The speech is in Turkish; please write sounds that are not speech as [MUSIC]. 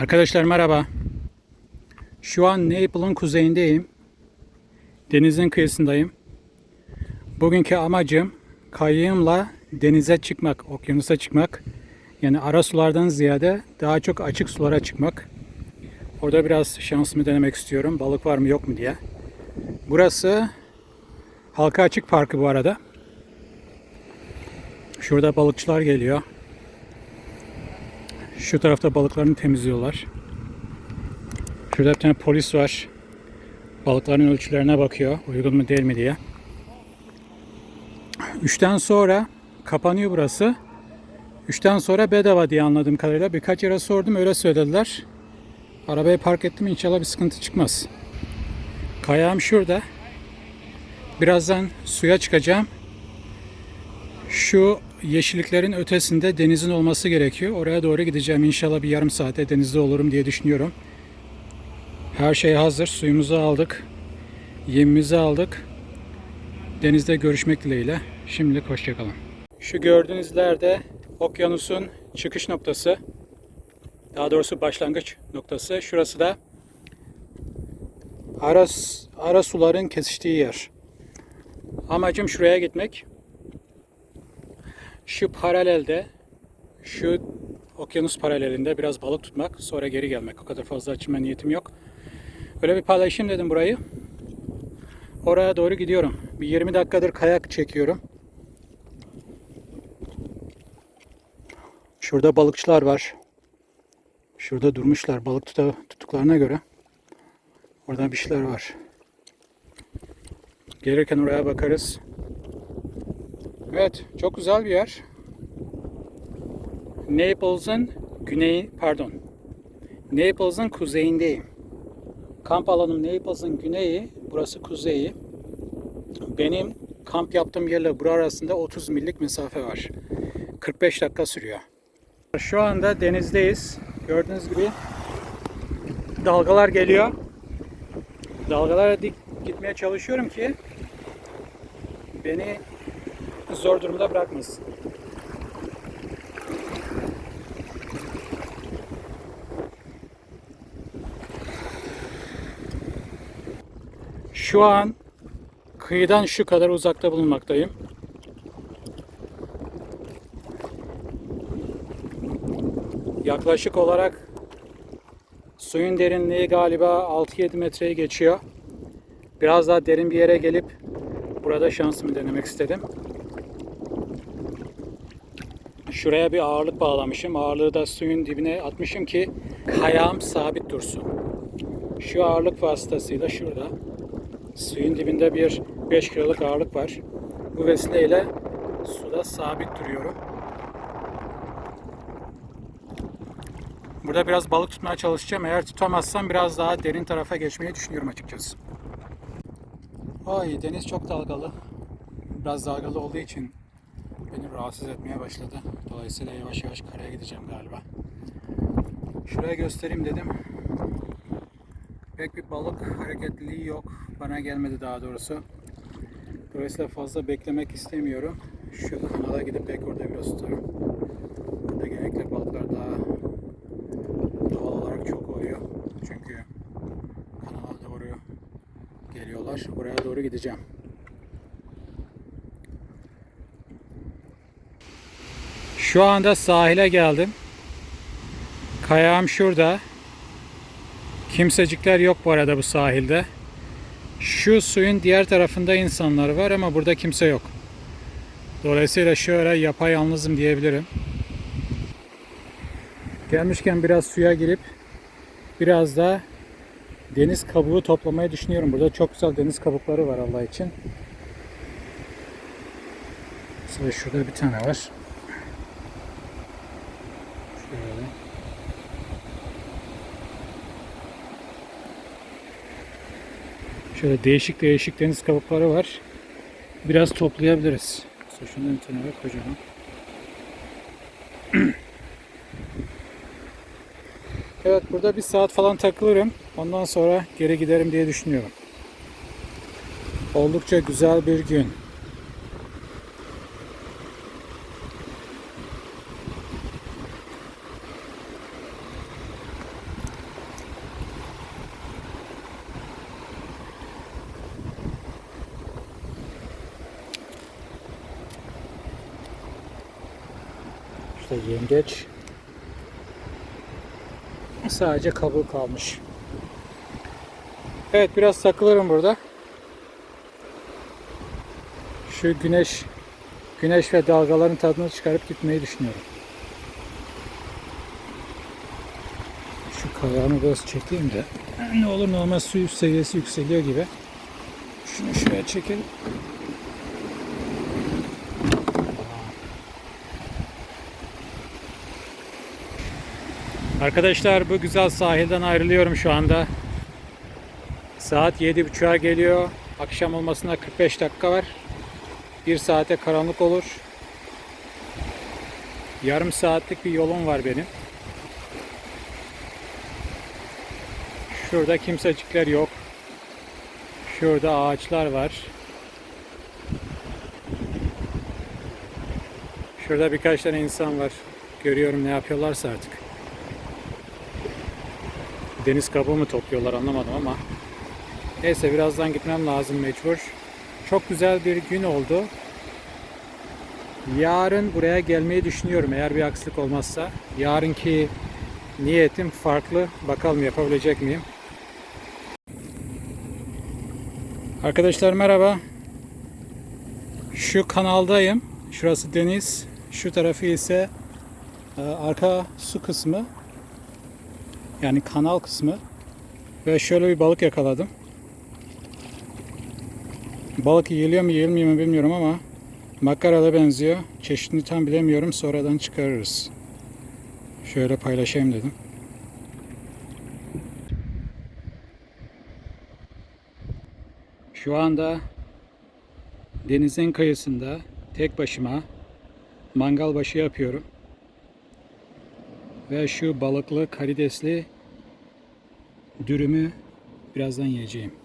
Arkadaşlar merhaba. Şu an Naples kuzeyindeyim. Denizin kıyısındayım. Bugünkü amacım kayığımla denize çıkmak, okyanusa çıkmak. Yani ara sulardan ziyade daha çok açık sulara çıkmak. Orada biraz şansımı denemek istiyorum. Balık var mı yok mu diye. Burası halka açık parkı bu arada. Şurada balıkçılar geliyor. Şu tarafta balıklarını temizliyorlar. Şurada bir tane polis var. Balıkların ölçülerine bakıyor. Uygun mu değil mi diye. Üçten sonra kapanıyor burası. Üçten sonra bedava diye anladığım kadarıyla. Birkaç yere sordum öyle söylediler. Arabayı park ettim inşallah bir sıkıntı çıkmaz. Kayağım şurada. Birazdan suya çıkacağım. Şu yeşilliklerin ötesinde denizin olması gerekiyor. Oraya doğru gideceğim. İnşallah bir yarım saate denizde olurum diye düşünüyorum. Her şey hazır. Suyumuzu aldık. Yemimizi aldık. Denizde görüşmek dileğiyle. Şimdilik hoşçakalın. Şu gördüğünüz ileride okyanusun çıkış noktası. Daha doğrusu başlangıç noktası. Şurası da ara, ara suların kesiştiği yer. Amacım şuraya gitmek. Şu paralelde, şu okyanus paralelinde biraz balık tutmak, sonra geri gelmek. O kadar fazla açma niyetim yok. Böyle bir paylaşayım dedim burayı. Oraya doğru gidiyorum. Bir 20 dakikadır kayak çekiyorum. Şurada balıkçılar var. Şurada durmuşlar balık tuta, tuttuklarına göre. Orada bir şeyler var. Gelirken oraya bakarız. Evet, çok güzel bir yer. Naples'ın güneyi, pardon. Naples'ın kuzeyindeyim. Kamp alanım Naples'ın güneyi, burası kuzeyi. Benim kamp yaptığım yerle bura arasında 30 millik mesafe var. 45 dakika sürüyor. Şu anda denizdeyiz. Gördüğünüz gibi dalgalar geliyor. Dalgalara dik gitmeye çalışıyorum ki beni zor durumda bırakmasın. Şu an kıyıdan şu kadar uzakta bulunmaktayım. Yaklaşık olarak suyun derinliği galiba 6-7 metreyi geçiyor. Biraz daha derin bir yere gelip burada şansımı denemek istedim. Şuraya bir ağırlık bağlamışım. Ağırlığı da suyun dibine atmışım ki kayağım sabit dursun. Şu ağırlık vasıtasıyla şurada suyun dibinde bir 5 kiloluk ağırlık var. Bu vesileyle suda sabit duruyorum. Burada biraz balık tutmaya çalışacağım. Eğer tutamazsam biraz daha derin tarafa geçmeyi düşünüyorum açıkçası. Ay deniz çok dalgalı. Biraz dalgalı olduğu için beni rahatsız etmeye başladı. Dolayısıyla yavaş yavaş karaya gideceğim galiba. Şuraya göstereyim dedim. Pek bir balık hareketliliği yok. Bana gelmedi daha doğrusu. Dolayısıyla fazla beklemek istemiyorum. Şu kanala gidip belki orada biraz tutarım. Burada genellikle balıklar daha doğal olarak çok oluyor. Çünkü kanala doğru geliyorlar. Oraya doğru gideceğim. Şu anda sahile geldim. Kayağım şurada. Kimsecikler yok bu arada bu sahilde. Şu suyun diğer tarafında insanlar var ama burada kimse yok. Dolayısıyla şöyle yapayalnızım diyebilirim. Gelmişken biraz suya girip biraz da deniz kabuğu toplamayı düşünüyorum. Burada çok güzel deniz kabukları var Allah için. Mesela şurada bir tane var. Şöyle. Şöyle değişik değişik deniz kabukları var. Biraz toplayabiliriz. Mesela şundan bir tane var kocaman. [CLEARS THROAT] evet burada bir saat falan takılırım. Ondan sonra geri giderim diye düşünüyorum. Oldukça güzel bir gün. Tarafta yengeç. Sadece kabuğu kalmış. Evet biraz takılırım burada. Şu güneş güneş ve dalgaların tadını çıkarıp gitmeyi düşünüyorum. Şu kayağımı biraz çekeyim de ne olur normal su seviyesi yükseliyor gibi. Şunu şuraya çekelim. Arkadaşlar bu güzel sahilden ayrılıyorum şu anda. Saat 7.30'a geliyor. Akşam olmasına 45 dakika var. Bir saate karanlık olur. Yarım saatlik bir yolum var benim. Şurada kimsecikler yok. Şurada ağaçlar var. Şurada birkaç tane insan var. Görüyorum ne yapıyorlarsa artık. Deniz kabuğu mu topluyorlar anlamadım ama. Neyse birazdan gitmem lazım mecbur. Çok güzel bir gün oldu. Yarın buraya gelmeyi düşünüyorum eğer bir aksilik olmazsa. Yarınki niyetim farklı. Bakalım yapabilecek miyim? Arkadaşlar merhaba. Şu kanaldayım. Şurası deniz. Şu tarafı ise e, arka su kısmı. Yani kanal kısmı. Ve şöyle bir balık yakaladım. Balık yiyiliyor mu yiyilmiyor mu bilmiyorum ama makarada benziyor. Çeşidini tam bilemiyorum. Sonradan çıkarırız. Şöyle paylaşayım dedim. Şu anda denizin kıyısında tek başıma mangal başı yapıyorum. Ve şu balıklı karidesli dürümü birazdan yiyeceğim.